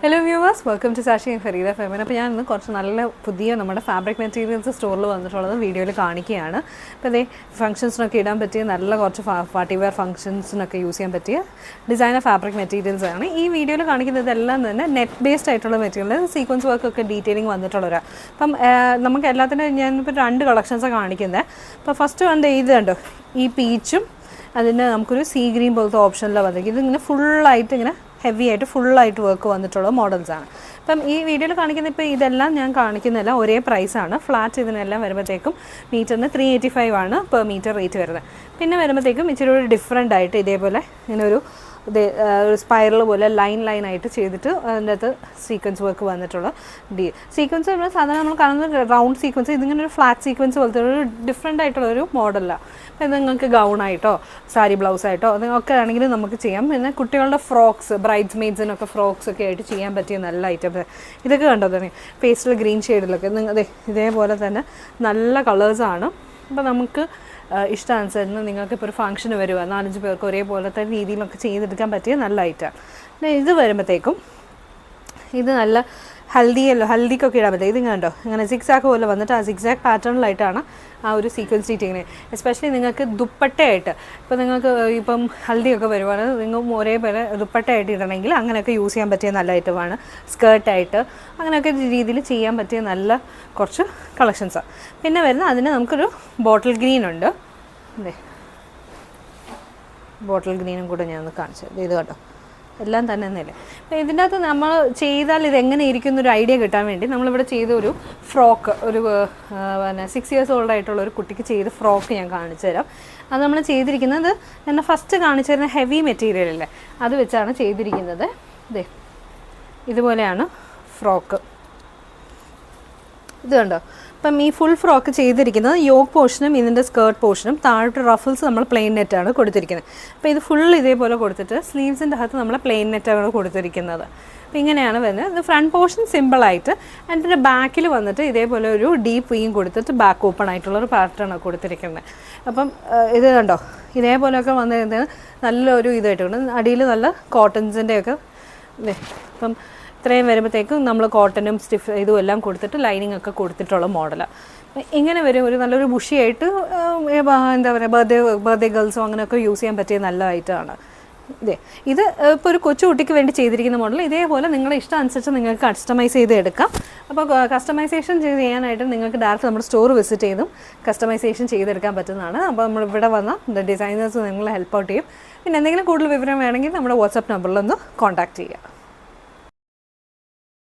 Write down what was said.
Hello viewers welcome to Sashi and Fareeda ഫെമൻ അപ്പോൾ ഞാൻ ഇന്ന് കുറച്ച് നല്ല പുതിയ നമ്മുടെ ഫാബ്രിക് മെറ്റീരിയൽസ് സ്റ്റോറിൽ വന്നിട്ടുള്ളത് വീഡിയോയിൽ കാണിക്കുകയാണ്. അപ്പോൾ അതേ ഫംഗ്ഷൻസിനൊക്കെ ഇടാൻ പറ്റിയ നല്ല കുറച്ച് പാർട്ടി വെയർ ഫംഗ്ഷൻസിനൊക്കെ യൂസ് ചെയ്യാൻ പറ്റിയ ഡിസൈനർ ഫാബ്രിക് മെറ്റീരിയൽസ് ആണ്. ഈ വീഡിയോയിൽ കാണിക്കുന്നത് എല്ലാം തന്നെ നെറ്റ് ബേസ്ഡ് ആയിട്ടുള്ള മെറ്റീരിയൽ സീക്വൻസ് വർക്ക് ഒക്കെ ഡീറ്റെയിലിംഗ് വന്നിട്ടുള്ളവരാണ് അപ്പം നമുക്ക് എല്ലാത്തിനും ഞാനിപ്പോൾ രണ്ട് കളക്ഷൻസാണ് കാണിക്കുന്നത് അപ്പോൾ ഫസ്റ്റ് കണ്ട് ഇത് കണ്ടോ? ഈ പീച്ചും അതിന് നമുക്കൊരു സീ ഗ്രീൻ പോലത്തെ ഓപ്ഷനിലാണ് വന്നിരിക്കുന്നത്. ഇതിങ്ങനെ ഫുള്ളായിട്ട് ഇങ്ങനെ ഹെവി ആയിട്ട് ഫുള്ളായിട്ട് വർക്ക് വന്നിട്ടുള്ള മോഡൽസ് ആണ്. അപ്പം ഈ വീഡിയോയിൽ കാണിക്കുന്ന ഇപ്പോൾ ഇതെല്ലാം ഞാൻ കാണിക്കുന്നതെല്ലാം ഒരേ പ്രൈസാണ് ഫ്ലാറ്റ് ഇതിനെല്ലാം വരുമ്പോഴത്തേക്കും മീറ്ററിന് ത്രീ എയ്റ്റി ഫൈവ് ആണ് പെർ മീറ്റർ റേറ്റ് വരുന്നത്. പിന്നെ വരുമ്പോഴത്തേക്കും ഇച്ചിരി ഒരു ഡിഫറെന്റ് ആയിട്ട് ഇതേപോലെ ഇങ്ങനെ ഒരു ഇത് ആ, ഒരു സ്പൈറൽ പോലെ ലൈൻ ലൈൻ ആയിട്ട് ചെയ്തിട്ട് അതിന്റെ അകത്ത് സീക്വൻസ് വർക്ക് വന്നിട്ടുള്ള ഡി സീക്വൻസ് നമ്മൾ സാധാരണ നമ്മൾ കാണുന്ന റൗണ്ട് സീക്വൻസ് ഇതിങ്ങനെ ഒരു ഫ്ലാറ്റ് സീക്വൻസ് പോലത്തെ ഒരു ഡിഫറെന്റ് ആയിട്ടുള്ള ഒരു മോഡലാണ് അപ്പോൾ നിങ്ങൾക്ക് ഗൗൺ ആയിട്ടോ സാരി ബ്ലൗസ് ആയിട്ടോ അതൊക്കെ ആണെങ്കിലും നമുക്ക് ചെയ്യാം. പിന്നെ കുട്ടികളുടെ ഫ്രോക്സ് ബ്രൈഡ്സ് മെയ്ഡ്സിനൊക്കെ ഫ്രോക്സ് ഒക്കെ ആയിട്ട് ചെയ്യാൻ പറ്റിയ നല്ല ഐറ്റംസ് ഇതൊക്കെ കണ്ടോ തന്നെ? പേസ്റ്റൽ ഗ്രീൻ ഷെയ്ഡിലൊക്കെ നിങ്ങൾ ഇതേപോലെ തന്നെ നല്ല കളേഴ്സാണ് അപ്പോൾ നമുക്ക് ഇഷ്ടാനുസരണം നിങ്ങൾക്ക് ഇപ്പോൾ ഒരു ഫംഗ്ഷന് വരുക നാലഞ്ച് പേർക്ക് ഒരേപോലത്തെ രീതിയിലൊക്കെ ചെയ്തെടുക്കാൻ പറ്റിയ നല്ല ഐറ്റം പിന്നെ ഇത് വരുമ്പോഴത്തേക്കും ഇത് നല്ല ഹൽദിയല്ലോ ഹൽദിക്കൊക്കെ ഇടാൻ പറ്റും. ഇത് കണ്ടോ? ഇങ്ങനെ സിക്സാക്ക് പോലെ വന്നിട്ട് ആ സിക്സാക്ക് പാറ്റേണിലായിട്ടാണ് ആ ഒരു സീക്വൻസ് ഇട്ടിങ്ങനെ എസ്പെഷ്യലി നിങ്ങൾക്ക് ദുപ്പട്ടയായിട്ട് ഇപ്പോൾ നിങ്ങൾക്ക് ഇപ്പം ഹൽദിയൊക്കെ വരുവാണെങ്കിൽ നിങ്ങൾ ഒരേപോലെ ദുപ്പട്ടയായിട്ട് ഇടണമെങ്കിൽ അങ്ങനെയൊക്കെ യൂസ് ചെയ്യാൻ പറ്റിയ നല്ല ഐറ്റമാണ്. സ്കേർട്ടായിട്ട് അങ്ങനെയൊക്കെ രീതിയിൽ ചെയ്യാൻ പറ്റിയ നല്ല കുറച്ച് കളക്ഷൻസാണ് പിന്നെ വരുന്ന അതിന് നമുക്കൊരു ബോട്ടിൽ ഗ്രീൻ ഉണ്ട്. അതെ ബോട്ടിൽ ഗ്രീനും കൂടെ ഞാൻ ഒന്ന് കാണിച്ചത് ഇത് കേട്ടോ എല്ലാം തന്നെ അപ്പോൾ ഇതിന്റെ അകത്ത് നമ്മൾ ചെയ്താൽ ഇത് എങ്ങനെ ഇരിക്കുന്ന ഒരു ഐഡിയ കിട്ടാൻ വേണ്ടി നമ്മളിവിടെ ചെയ്ത ഒരു ഫ്രോക്ക് ഒരു പിന്നെ സിക്സ് ഇയേഴ്സ് ഓൾഡ് ആയിട്ടുള്ള ഒരു കുട്ടിക്ക് ചെയ്ത ഫ്രോക്ക് ഞാൻ കാണിച്ചു തരാം. അത് നമ്മൾ ചെയ്തിരിക്കുന്നത് എന്നെ ഫസ്റ്റ് കാണിച്ചു തരുന്ന ഹെവി മെറ്റീരിയലല്ലേ അത് വെച്ചാണ് ചെയ്തിരിക്കുന്നത്. ഇതേ ഇതുപോലെയാണ് ഫ്രോക്ക്. ഇത് കണ്ടോ? അപ്പം ഈ ഫുൾ ഫ്രോക്ക് ചെയ്തിരിക്കുന്നത് യോഗ് പോർഷനും ഇതിന്റെ സ്കേർട്ട് പോർഷനും താഴോട്ട് റഫിൾസ് നമ്മൾ പ്ലെയിൻ നെറ്റാണ് കൊടുത്തിരിക്കുന്നത്. അപ്പോൾ ഇത് ഫുൾ ഇതേപോലെ കൊടുത്തിട്ട് സ്ലീവ്സിന്റെ അകത്ത് നമ്മൾ പ്ലെയിൻ നെറ്റാണ് കൊടുത്തിരിക്കുന്നത്. അപ്പോൾ ഇങ്ങനെയാണ് വരുന്നത്. ഇത് ഫ്രണ്ട് പോർഷൻ സിമ്പിളായിട്ട് അതിന്റെ ബാക്കിൽ വന്നിട്ട് ഇതേപോലെ ഒരു ഡീപ്പ് വീയും കൊടുത്തിട്ട് ബാക്ക് ഓപ്പൺ ആയിട്ടുള്ളൊരു പാറ്റേൺ കൊടുത്തിരിക്കുന്നത്. അപ്പം ഇത് കണ്ടോ? ഇതേപോലെയൊക്കെ വന്നു കഴിഞ്ഞാൽ നല്ലൊരു ഇതായിട്ടുണ്ട്. അടിയിൽ നല്ല കോട്ടൺസിന്റെയൊക്കെ അപ്പം ഇത്രയും വരുമ്പോഴത്തേക്കും നമ്മൾ കോട്ടനും സ്റ്റിഫ് ഇതും എല്ലാം കൊടുത്തിട്ട് ലൈനിങ് ഒക്കെ കൊടുത്തിട്ടുള്ള മോഡലാണ് ഇങ്ങനെ വരും. ഒരു നല്ലൊരു ബുഷിയായിട്ട് എന്താ പറയുക ബർത്ത്ഡേ ബർത്ത്ഡേ ഗേൾസോ അങ്ങനെയൊക്കെ യൂസ് ചെയ്യാൻ പറ്റിയ നല്ല ഐറ്റമാണ് ഇതേ ഇത് ഇപ്പോൾ ഒരു കൊച്ചു കുട്ടിക്ക് വേണ്ടി ചെയ്തിരിക്കുന്ന മോഡൽ ഇതേപോലെ നിങ്ങളുടെ ഇഷ്ടം അനുസരിച്ച് നിങ്ങൾക്ക് കസ്റ്റമൈസ് ചെയ്ത് എടുക്കാം. അപ്പോൾ കസ്റ്റമൈസേഷൻ ചെയ്യാനായിട്ട് നിങ്ങൾക്ക് ഡയറക്റ്റ് നമ്മുടെ സ്റ്റോർ വിസിറ്റ് ചെയ്തും കസ്റ്റമൈസേഷൻ ചെയ്തെടുക്കാൻ പറ്റുന്നതാണ്. അപ്പോൾ നമ്മൾ ഇവിടെ വന്ന ഡിസൈനേഴ്സ് നിങ്ങളെ ഹെൽപ്പ് ഔട്ട് ചെയ്യും. പിന്നെ എന്തെങ്കിലും കൂടുതൽ വിവരം വേണമെങ്കിൽ നമ്മുടെ വാട്സപ്പ് നമ്പറിലൊന്ന് കോൺടാക്റ്റ് ചെയ്യുക